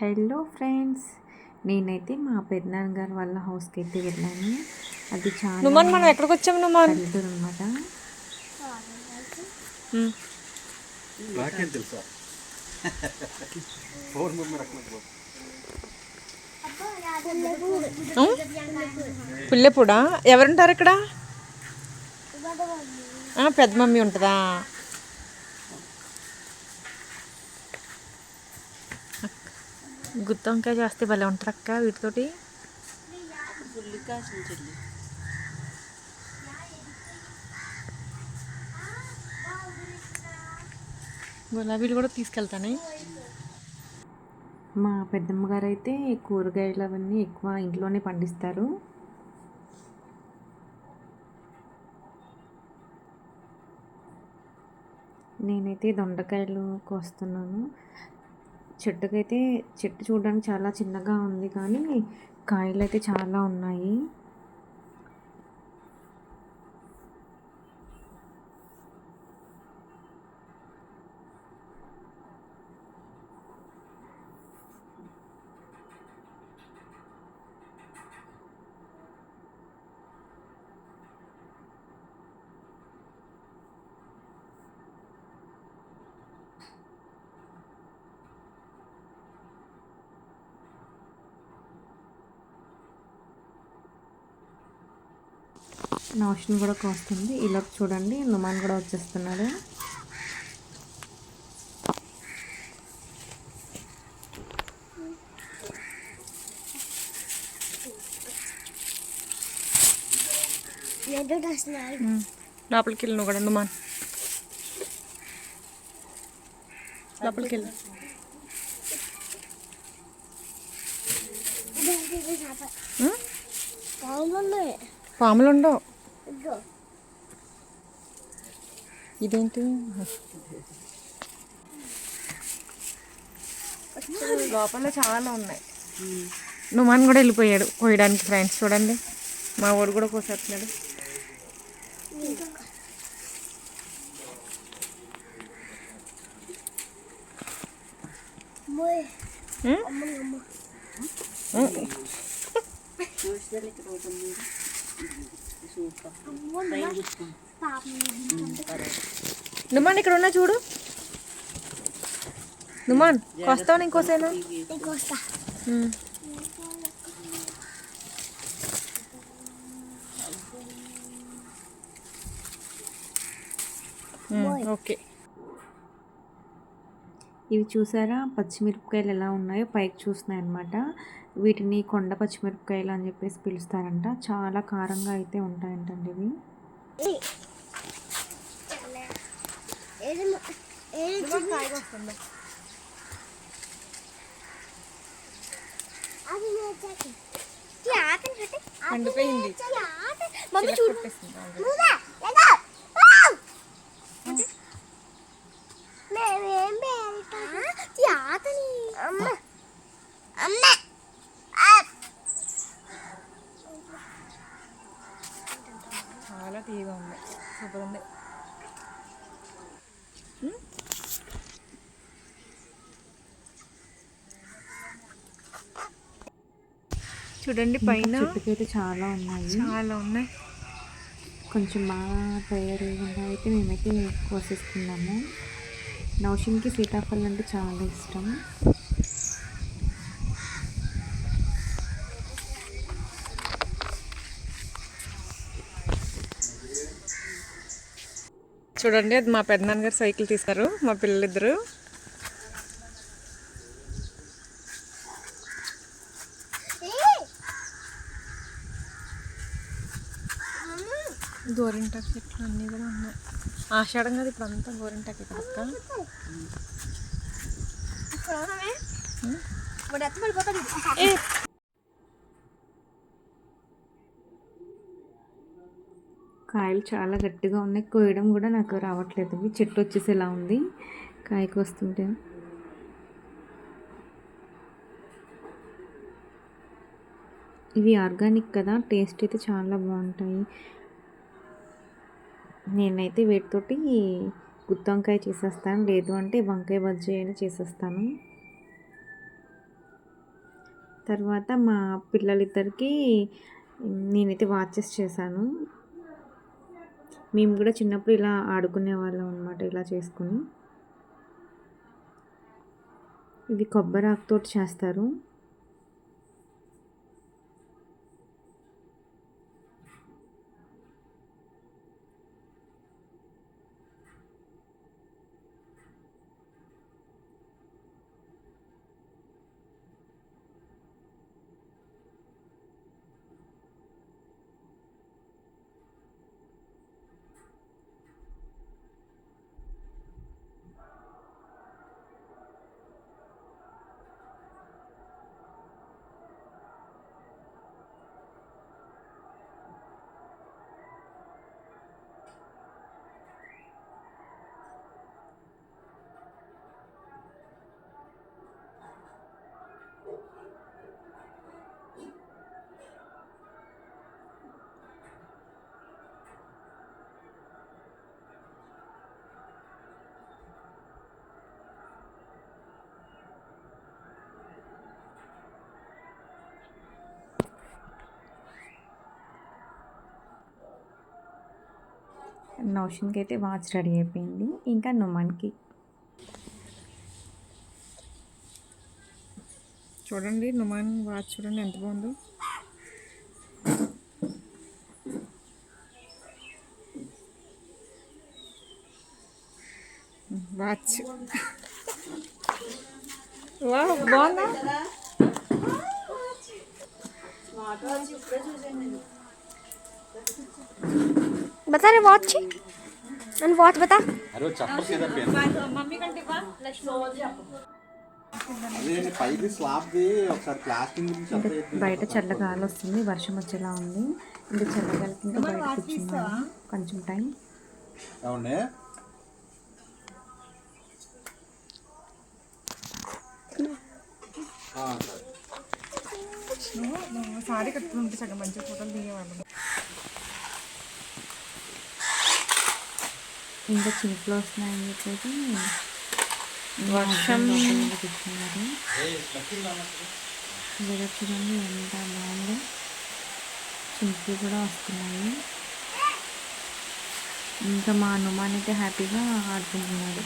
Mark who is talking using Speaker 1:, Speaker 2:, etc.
Speaker 1: Hello friends నేనైతే మా పెద్దనాన్నగారు వాళ్ళ హౌస్కి అయితే వెళ్ళాను. అది చాలా
Speaker 2: నుమాన్ మనం ఎక్కడికి వచ్చాము నుమాన్?
Speaker 1: పల్లెటూరు అనమాట
Speaker 3: నాకేం తెలుసా? ఫోన్ నెంబర్ అక్కడ
Speaker 2: పుల్లెపూడా? ఎవరుంటారు ఇక్కడ? ఆ, పెద్ద మమ్మీ ఉంటుందా? గుత్తి వంకాయ చేస్తే భలే ఉంటారు అక్క వీటితోటి. గులాబీలు కూడా తీసుకెళ్తాను.
Speaker 1: మా పెద్దమ్మ గారు అయితే కూరగాయలు అవన్నీ ఎక్కువ ఇంట్లోనే పండిస్తారు. నేనైతే దొండకాయలు కోస్తున్నాను. చెట్టుకైతే చెట్టు చూడడానికి చాలా చిన్నగా ఉంది కానీ కాయలు అయితే చాలా ఉన్నాయి. నౌషన్ కూడా కోస్తుంది. ఇలా చూడండి నుమాన్ కూడా వచ్చేస్తున్నాడు.
Speaker 2: లోపలికి వెళ్ళి కూడా నుమాన్ లోపలికి వెళ్ళు? పాములు ఉండవు. ఇదేంటి? లోపల చాలా ఉన్నాయి. నుమాన్ కూడా వెళ్ళిపోయాడు కోయడానికి ఫ్రెండ్స్ చూడండి. మా వాడు కూడా కోసేస్తున్నాడు. ఉం? నుమాన్ ఇక్కడ ఉన్నా చూడు. నుమాన్ కోస్తావా ఇంకోసేనా ఓకే.
Speaker 1: ఇవి చూసారా? పచ్చిమిరపకాయలు ఎలా ఉన్నాయో పైకి చూస్తున్నాయి అనమాట వీటిని కొండ పచ్చిమిరపకాయలు అని చెప్పేసి పిలుస్తారంట. చాలా కారంగా అయితే ఉంటాయంటండి ఇవి.
Speaker 2: పండిపోయింది
Speaker 4: మమ్మీ చూడు
Speaker 2: చాలా తీయగా ఉంది సూపర్ ఉంది చూడండి పైన.
Speaker 1: చెట్టుకైతే చాలా ఉన్నాయి.
Speaker 2: చాలా ఉన్నాయి.
Speaker 1: కొంచెం బాగా తయారయ్యకుండా అయితే మేమైతే కోసేసుకున్నాము నౌషిన్కి సీతాఫలం అంటే చాలా ఇష్టం.
Speaker 2: చూడండి అది మా పెద్దనాన్న గారు సైకిల్ తీస్తారు మా పిల్లలిద్దరు. గోరింటాకు చెట్లు అన్నీ కూడా ఉన్నాయి. ఆషాఢం కదా ఇప్పుడు అంతా గోరింటాకు
Speaker 4: పడిపోతాడు
Speaker 2: ఏ
Speaker 1: కాయలు చాలా గట్టిగా ఉన్నాయి. కోయడం కూడా నాకు రావట్లేదు. ఇవి చెట్టు వచ్చేసి ఇలా ఉంది? కాయకు వస్తుంటే. ఇవి ఆర్గానిక్ కదా? టేస్ట్ అయితే చాలా బాగుంటాయి. నేనైతే వీటితోటి గుత్తి వంకాయ చేసేస్తాను. లేదు అంటే వంకాయ బజ్జీ అయినా చేసేస్తాను. తర్వాత మా పిల్లలిద్దరికి నేనైతే వాచెస్ చేశాను. మేము కూడా చిన్నప్పుడు ఇలా ఆడుకునే వాళ్ళం అనమాట ఇలా చేసుకుని. ఇది కొబ్బరి ఆకుతోటి చేస్తారు. నౌషన్కి అయితే వాచ్ రెడీ అయిపోయింది. ఇంకా నుమాన్కి.
Speaker 2: చూడండి నుమాన్ వాచ్ చూడండి ఎంత బాగుందో. వాచ్. వా బాగుందా?
Speaker 4: बता रहे वॉच नन वॉच बता
Speaker 3: అరే చెప్పరు కదా పెన్ అదే పైకి స్లాబ్ది ఒకసారి ప్లాస్టింగ్ గురించి
Speaker 1: ఇంకా
Speaker 3: చెప్పలేదు
Speaker 1: బయట చల్ల గాలి వస్తుంది వర్షం వచ్చేలా ఉంది ఇంకా చల్లగాలికి ఇంకా బయట కూర్చున్నాను కొంచెం టైం
Speaker 3: ఏమండి ఆ, సరే.
Speaker 2: సారీ కట్టుకుని ఉంటే సగం మంచి ఫోటోలు దిగేవాళ్ళం
Speaker 1: ఇంకా చినుకులు వస్తున్నాయని చెప్పేసి
Speaker 2: వర్షం.
Speaker 1: కూర్చున్నారు వెదర్ చూడండి ఎంత బాగుందో. చినుకులు కూడా వస్తున్నాయి. ఇంకా మా హనుమాన్ అయితే హ్యాపీగా ఆడుకుంటున్నాడు.